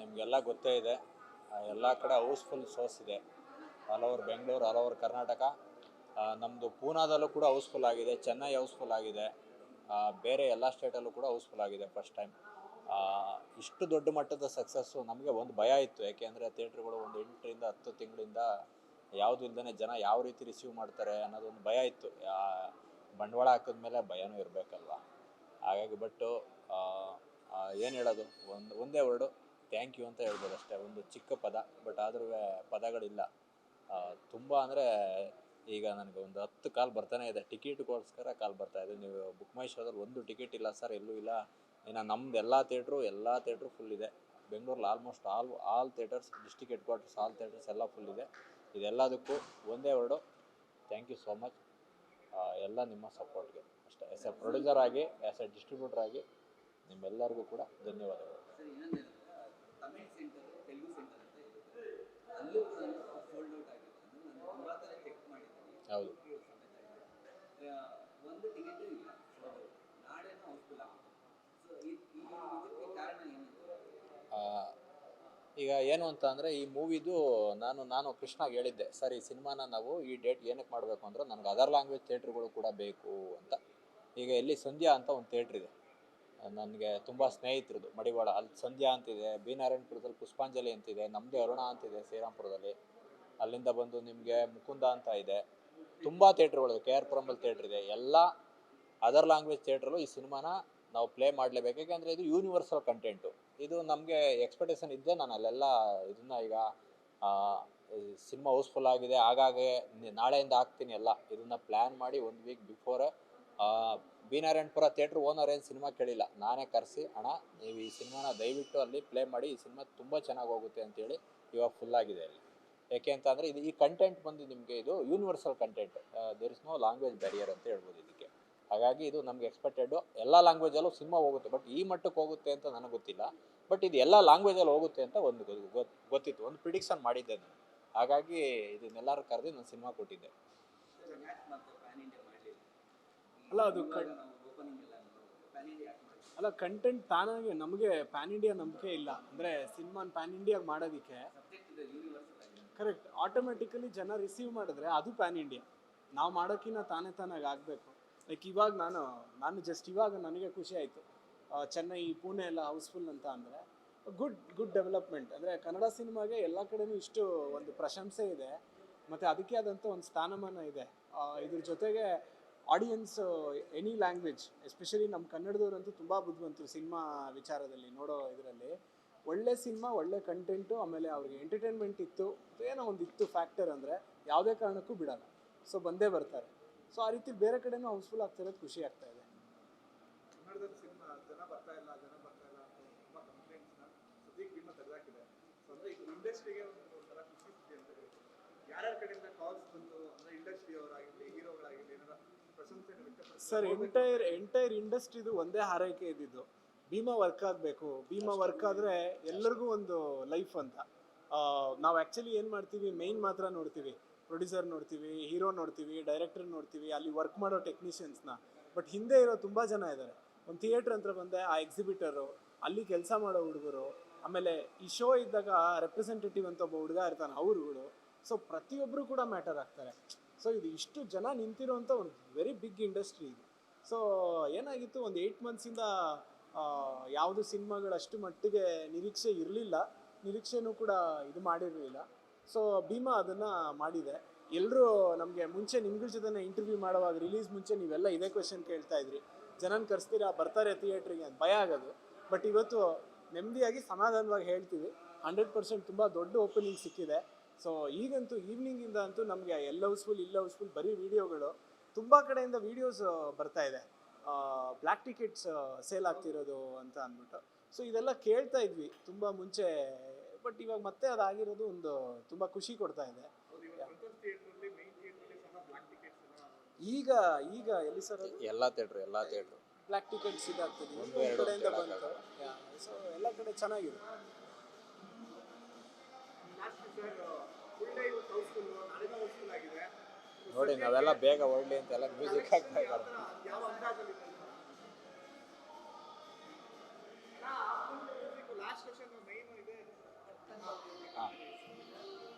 ನಿಮಗೆಲ್ಲ ಗೊತ್ತೇ ಇದೆ. ಎಲ್ಲ ಕಡೆ ಹೌಸ್ಫುಲ್ ಸೋರ್ಸ್ ಇದೆ. All over Bengaluru, all over Karnataka. ನಮ್ಮದು ಪೂನಾದಲ್ಲೂ ಕೂಡ ಹೌಸ್ಫುಲ್ ಆಗಿದೆ. ಚೆನ್ನೈ ಹೌಸ್ಫುಲ್ ಆಗಿದೆ. ಬೇರೆ ಎಲ್ಲ ಸ್ಟೇಟಲ್ಲೂ ಕೂಡ ಹೌಸ್ಫುಲ್ ಆಗಿದೆ ಫಸ್ಟ್ ಟೈಮ್. ಇಷ್ಟು ದೊಡ್ಡ ಮಟ್ಟದ ಸಕ್ಸಸ್ಸು ನಮಗೆ ಒಂದು ಭಯ ಇತ್ತು. ಯಾಕೆಂದರೆ ಥಿಯೇಟ್ರ್ಗಳು ಒಂದು ಎಂಟರಿಂದ ಹತ್ತು ತಿಂಗಳಿಂದ ಯಾವುದು ಇಲ್ದೇ ಜನ ಯಾವ ರೀತಿ ರಿಸೀವ್ ಮಾಡ್ತಾರೆ ಅನ್ನೋದೊಂದು ಭಯ ಇತ್ತು. ಬಂಡವಾಳ ಬಂಡವಾಳ ಹಾಕಿದ್ಮೇಲೆ ಭಯನೂ ಇರಬೇಕಲ್ವ? ಹಾಗಾಗಿ ಬಟ್ಟು ಏನು ಹೇಳೋದು? ಒಂದು, ಒಂದೇ ವರ್ಡು. ಥ್ಯಾಂಕ್ ಯು ಅಂತ ಹೇಳ್ಬೋದು ಅಷ್ಟೇ. ಒಂದು ಚಿಕ್ಕ ಪದ, ಬಟ್ ಆದ್ರೂ ಪದಗಳಿಲ್ಲ. ತುಂಬ ಅಂದರೆ ಈಗ ನನಗೆ ಒಂದು ಹತ್ತು ಕಾಲ್ ಬರ್ತಾನೆ ಇದೆ. ಟಿಕೆಟ್ಗೋಸ್ಕರ ಕಾಲ್ ಬರ್ತಾ ಇದೆ. ನೀವು ಬುಕ್ ಮೈ ಶೋದಲ್ಲಿ ಒಂದು ಟಿಕೆಟ್ ಇಲ್ಲ ಸರ್, ಎಲ್ಲೂ ಇಲ್ಲ. ಇನ್ನು ನಮ್ದು ಎಲ್ಲ ಥಿಯೇಟ್ರು ಎಲ್ಲ ಥಿಯೇಟ್ರು ಫುಲ್ ಇದೆ. ಬೆಂಗಳೂರಲ್ಲಿ almost all all theatres district headquarters all theatres ಎಲ್ಲ ಫುಲ್ ಇದೆ. ಇದೆಲ್ಲದಕ್ಕೂ ಒಂದೇ word thank you so much ಎಲ್ಲ ನಿಮ್ಮ ಸಪೋರ್ಟ್ಗೆ ಅಷ್ಟೇ. ಆ್ಯಸ್ ಎ ಪ್ರೊಡ್ಯೂಸರ್ ಆಗಿ ಆ್ಯಸ್ ಎ ಡಿಸ್ಟ್ರಿಬ್ಯೂಟರ್ ಆಗಿ ನಿಮ್ಮೆಲ್ಲರಿಗೂ ಕೂಡ ಧನ್ಯವಾದಗಳು. ತಮಿಳ್ ಸೆಂಟರ್ ತೆಲುಗು ಸೆಂಟರ್ ಅಂತ ಇರುತ್ತೆ ಅಲ್ಲೂ ಕೂಡ ಸೋಲ್ಡ್ ಔಟ್ ಆಗಿದೆ. ಅಂದ್ರೆ ನಾನು ತುಂಬಾ ಥರ ಚೆಕ್ ಮಾಡಿದ್ದೀನಿ. ಹೌದು. ಒಂದು ಟಿಕೆಟ್ ಇಲ್ಲ. sold out. ನಾಳೆನೂ ಹೌಸ್ಫುಲ್ ಸೊ ಇದಕ್ಕೆ ಕಾರಣ ಏನು ಈಗ ಏನು ಅಂತ ಅಂದರೆ ಈ ಮೂವಿದು ನಾನು ನಾನು ಕೃಷ್ಣಾಗೆ ಹೇಳಿದ್ದೆ ಸರಿ ಈ ಸಿನಿಮಾನ ನಾವು ಈ ಡೇಟ್ ಏನಕ್ಕೆ ಮಾಡಬೇಕು ಅಂದ್ರೆ ನನಗೆ ಅದರ್ ಲ್ಯಾಂಗ್ವೇಜ್ ಥಿಯೇಟ್ರ್ಗಳು ಕೂಡ ಬೇಕು ಅಂತ. ಈಗ ಇಲ್ಲಿ ಸಂಧ್ಯಾ ಅಂತ ಒಂದು ಥಿಯೇಟ್ರ್ ಇದೆ. ನನಗೆ ತುಂಬ ಸ್ನೇಹಿತರದು, ಮಡಿವಾಳ. ಅಲ್ಲಿ ಸಂಧ್ಯಾ ಅಂತಿದೆ ಬಿ ನಾರಾಯಣಪುರದಲ್ಲಿ ಪುಷ್ಪಾಂಜಲಿ ಅಂತಿದೆ ನಮ್ಮದೇ ಅರುಣ ಅಂತಿದೆ ಶ್ರೀರಾಮ್ಪುರದಲ್ಲಿ. ಅಲ್ಲಿಂದ ಬಂದು ನಿಮಗೆ ಮುಕುಂದ ಅಂತ ಇದೆ. ತುಂಬ ಥಿಯೇಟ್ರ್ಗಳು ಕೆ ಆರ್ ಪುರಂಬಲ್ ಥಿಯೇಟ್ರ್ ಇದೆ. ಎಲ್ಲ ಅದರ್ ಲ್ಯಾಂಗ್ವೇಜ್ ಥಿಯೇಟ್ರಲ್ಲೂ ಈ ಸಿನಿಮಾನ ನಾವು ಪ್ಲೇ ಮಾಡಲೇಬೇಕು. ಯಾಕೆಂದರೆ ಇದು ಯೂನಿವರ್ಸಲ್ ಕಂಟೆಂಟು ಇದು ನಮಗೆ ಎಕ್ಸ್ಪೆಕ್ಟೇಷನ್ ಇದ್ದೆ ನಾನು ಅಲ್ಲೆಲ್ಲ ಇದನ್ನ ಈಗ ಸಿನಿಮಾ ಹೌಸ್ಫುಲ್ ಆಗಿದೆ. ಹಾಗಾಗಿ ನಾಳೆಯಿಂದ ಹಾಕ್ತೀನಿ ಎಲ್ಲ. ಇದನ್ನು ಪ್ಲ್ಯಾನ್ ಮಾಡಿ ಒಂದು week before B Narayanapura theatre owner ಏನು ಸಿನಿಮಾ ಕೇಳಿಲ್ಲ. ನಾನೇ ಕರೆಸಿ, ಅಣ್ಣ, ನೀವು ಈ ಸಿನಿಮಾನ ದಯವಿಟ್ಟು ಅಲ್ಲಿ ಪ್ಲೇ ಮಾಡಿ, ಈ ಸಿನಿಮಾ ತುಂಬ ಚೆನ್ನಾಗಿ ಹೋಗುತ್ತೆ ಅಂತೇಳಿ ಇವಾಗ ಫುಲ್ ಆಗಿದೆ ಅಲ್ಲಿ. ಯಾಕೆ ಅಂತ ಅಂದರೆ ಇದು ಈ ಕಂಟೆಂಟ್ ಬಂದು ನಿಮಗೆ ಇದು universal content there is no language barrier ಅಂತ ಹೇಳ್ಬೋದು ಇದಕ್ಕೆ. ಹಾಗಾಗಿ ಇದು ನಮಗೆ ಎಕ್ಸ್ಪೆಕ್ಟೆಡ್ ಎಲ್ಲ ಲ್ಯಾಂಗ್ವೇಜಲ್ಲೂ ಸಿನಿಮಾ ಹೋಗುತ್ತೆ ಬಟ್ ಈ ಮಟ್ಟಕ್ಕೆ ಹೋಗುತ್ತೆ ಅಂತ ನನಗೆ ಗೊತ್ತಿಲ್ಲ. ಬಟ್ ಇದು ಎಲ್ಲ ಲ್ಯಾಂಗ್ವೇಜಲ್ಲಿ ಹೋಗುತ್ತೆ ಅಂತ ಒಂದು ಗೊತ್ತಿತ್ತು, ಒಂದು ಪ್ರಿಡಿಕ್ಷನ್ ಮಾಡಿದ್ದೆ ನಾನು. ಹಾಗಾಗಿ ಇದನ್ನೆಲ್ಲರೂ ಕರೆದು ನಾನು ಸಿನಿಮಾ ಕೊಟ್ಟಿದ್ದೆ ಯಾಕೆ ಮತ್ತೆ ಪ್ಯಾನ್ ಇಂಡಿಯಾ ಮಾಡಲಿಲ್ಲ ಅಲ್ಲ, ಅದು ಅಲ್ಲ ಕಂಟೆಂಟ್ ತಾನಾಗೆ ನಮಗೆ ಪ್ಯಾನ್ ಇಂಡಿಯಾ ನಂಬಿಕೆ ಇಲ್ಲ. ಅಂದರೆ ಸಿನಿಮಾನ ಪ್ಯಾನ್ ಇಂಡಿಯಾಗೆ ಮಾಡೋದಕ್ಕೆ ಕರೆಕ್ಟ್ ಆಟೋಮೆಟಿಕಲಿ ಜನ ರಿಸೀವ್ ಮಾಡಿದ್ರೆ ಅದು ಪ್ಯಾನ್ ಇಂಡಿಯಾ ನಾವು ಮಾಡೋಕ್ಕಿಂತ ತಾನೇ ತಾನಾಗಿ ಆಗಬೇಕು. ಲೈಕ್ ಇವಾಗ ನಾನು ನಾನು ಜಸ್ಟ್ ಇವಾಗ ನನಗೆ ಖುಷಿ ಆಯಿತು. ಚೆನ್ನೈ ಪುಣೆ ಎಲ್ಲ ಹೌಸ್ಫುಲ್ ಅಂತ ಅಂದರೆ ಗುಡ್ ಗುಡ್ ಡೆವಲಪ್ಮೆಂಟ್ ಅಂದರೆ ಕನ್ನಡ ಸಿನಿಮಾಗೆ ಎಲ್ಲ ಕಡೆನೂ ಇಷ್ಟು ಒಂದು ಪ್ರಶಂಸೆ ಇದೆ. ಮತ್ತು ಅದಕ್ಕೆ ಆದಂಥ ಒಂದು ಸ್ಥಾನಮಾನ ಇದೆ. ಇದ್ರ ಜೊತೆಗೆ ಆಡಿಯನ್ಸ್ ಎನಿ ಲ್ಯಾಂಗ್ವೇಜ್ ಎಸ್ಪೆಷಲಿ ನಮ್ಮ ಕನ್ನಡದವರಂತೂ ತುಂಬ ಬುದ್ಧಿವಂತರು ಸಿನಿಮಾ ವಿಚಾರದಲ್ಲಿ ನೋಡೋ ಇದರಲ್ಲಿ. ಒಳ್ಳೆ ಸಿನಿಮಾ, ಒಳ್ಳೆ ಕಂಟೆಂಟು ಆಮೇಲೆ ಅವ್ರಿಗೆ ಎಂಟರ್ಟೈನ್ಮೆಂಟ್ ಇತ್ತು, ಏನೋ ಒಂದು ಇತ್ತು ಫ್ಯಾಕ್ಟರ್ ಅಂದರೆ ಯಾವುದೇ ಕಾರಣಕ್ಕೂ ಬಿಡಲ್ಲ. ಸೊ ಬಂದೇ ಬರ್ತಾರೆ. ಸೊ ಆ ರೀತಿ ಬೇರೆ ಕಡೆನೂ ಹೌಸ್ಫುಲ್ ಆಗ್ತಾ ಇರೋದು ಖುಷಿ ಆಗ್ತಾ ಇದೆ. ಇಂಡಸ್ಟ್ರಿಗೆ ಯಾರ್ಯಾರ ಕಡೆಯಿಂದ ಕಾಲ್ಸ್ ಬಂತು ಅಂದರೆ ಇಂಡಸ್ಟ್ರಿ ಹೀರೋಗಳಾಗಿರಲಿ ಸರ್ ಎಂಟೈರ್ ಎಂಟೈರ್ ಇಂಡಸ್ಟ್ರಿದು ಒಂದೇ ಹಾರೈಕೆ ಇದ್ದಿದ್ದು. ಭೀಮಾ ವರ್ಕ್ ಆಗಬೇಕು ಭೀಮಾ ವರ್ಕ್ ಆದರೆ ಎಲ್ಲರಿಗೂ ಒಂದು ಲೈಫ್ ಅಂತ. ನಾವು ಆ್ಯಕ್ಚುಲಿ ಏನು ಮಾಡ್ತೀವಿ ಮೇಯ್ನ್ ಮಾತ್ರ ನೋಡ್ತೀವಿ. ಪ್ರೊಡ್ಯೂಸರ್ ನೋಡ್ತೀವಿ ಹೀರೋ ನೋಡ್ತೀವಿ ಡೈರೆಕ್ಟರ್ ನೋಡ್ತೀವಿ ಅಲ್ಲಿ ವರ್ಕ್ ಮಾಡೋ ಟೆಕ್ನಿಷಿಯನ್ಸ್ನ ಬಟ್ ಹಿಂದೆ ಇರೋ ತುಂಬ ಜನ ಇದ್ದಾರೆ ಒಂದು ಥಿಯೇಟ್ರ್ ಅಂತ ಬಂದೆ ಆ ಎಕ್ಸಿಬಿಟರು ಅಲ್ಲಿ ಕೆಲಸ ಮಾಡೋ ಹುಡುಗರು ಆಮೇಲೆ ಈ ಶೋ ಇದ್ದಾಗ ರೆಪ್ರೆಸೆಂಟೇಟಿವ್ ಅಂತ ಒಬ್ಬ ಹುಡುಗ ಇರ್ತಾನೆ ಅವ್ರುಗಳು ಸೊ ಪ್ರತಿಯೊಬ್ಬರು ಕೂಡ ಮ್ಯಾಟರ್ ಆಗ್ತಾರೆ. ಸೊ ಇದು ಇಷ್ಟು ಜನ ನಿಂತಿರುವಂಥ ಒಂದು ವೆರಿ ಬಿಗ್ ಇಂಡಸ್ಟ್ರಿ ಇದು. ಸೊ ಏನಾಗಿತ್ತು? ಒಂದು ಏಯ್ಟ್ ಮಂತ್ಸಿಂದ ಯಾವುದು ಸಿನಿಮಾಗಳು ಅಷ್ಟು ಮಟ್ಟಿಗೆ ನಿರೀಕ್ಷೆ ಇರಲಿಲ್ಲ. ನಿರೀಕ್ಷೆನೂ ಕೂಡ ಇದು ಮಾಡಿರಲಿಲ್ಲ. ಸೊ ಭೀಮಾ ಅದನ್ನು ಮಾಡಿದೆ. ಎಲ್ಲರೂ ನಮಗೆ ಮುಂಚೆ ನಿಮ್ಗಳ ಜೊತೆ ಇಂಟರ್ವ್ಯೂ ಮಾಡುವಾಗ ರಿಲೀಸ್ ಮುಂಚೆ ನೀವೆಲ್ಲ ಇದೇ ಕ್ವೆಶನ್ ಕೇಳ್ತಾ ಇದ್ರಿ. ಜನನ ಕರೆಸ್ತೀರಾ? ಬರ್ತಾರೆ ಥಿಯೇಟ್ರಿಗೆ ಅಂತ ಭಯ ಆಗೋದು. ಬಟ್ ಇವತ್ತು ನೆಮ್ಮದಿಯಾಗಿ ಸಮಾಧಾನವಾಗಿ ಹೇಳ್ತೀವಿ. ಹಂಡ್ರೆಡ್ ಪರ್ಸೆಂಟ್ ತುಂಬ ದೊಡ್ಡ ಓಪನಿಂಗ್ ಸಿಕ್ಕಿದೆ. ಸೊ ಈಗಂತೂ ಈವ್ನಿಂಗಿಂದ ಅಂತೂ ನಮಗೆ ಎಲ್ಲ ಹೌಸ್ಫುಲ್ ಇಲ್ಲ ಹೌಸ್ಫುಲ್ ಬರೀ ವಿಡಿಯೋಗಳು ತುಂಬ ಕಡೆಯಿಂದ ವೀಡಿಯೋಸ್ ಬರ್ತಾ ಇದೆ. ಬ್ಲ್ಯಾಕ್ ಟಿಕೆಟ್ಸ್ ಸೇಲ್ ಆಗ್ತಿರೋದು ಅಂತ ಅಂದ್ಬಿಟ್ಟು. ಸೊ ಇದೆಲ್ಲ ಕೇಳ್ತಾ ಇದ್ವಿ ತುಂಬ ಮುಂಚೆ. ಬಟ್ ಇವಾಗ ಮತ್ತೆ ಅದಾಗಿರೋದು ಒಂದು ತುಂಬ ಖುಷಿ ಕೊಡ್ತಾ ಇದೆ. ಈಗ ಈಗ ಎಲ್ಲಿ ಸರ್ ಎಲ್ಲ ಥಿಯೇಟ್ರ್ ಎಲ್ಲ ಥಿಯೇಟ್ರ್ ಬ್ಲ್ಯಾಕ್ ಟಿಕೆಟ್ಸ್ ಇದಾಗ್ತಿದೆ. ಕಡೆಯಿಂದ ಬಂತು. ಸೊ ಎಲ್ಲ ಕಡೆ ಚೆನ್ನಾಗಿದೆ. ನೋಡಿ ನಾವೆಲ್ಲ ಬೇಗ ಹೊರಡ್ಲಿ ಅಂತೆಲ್ಲ ಮ್ಯೂಸಿಕ್ ಹಾಕ್ತಾ ಇದ್ದಾರೆ.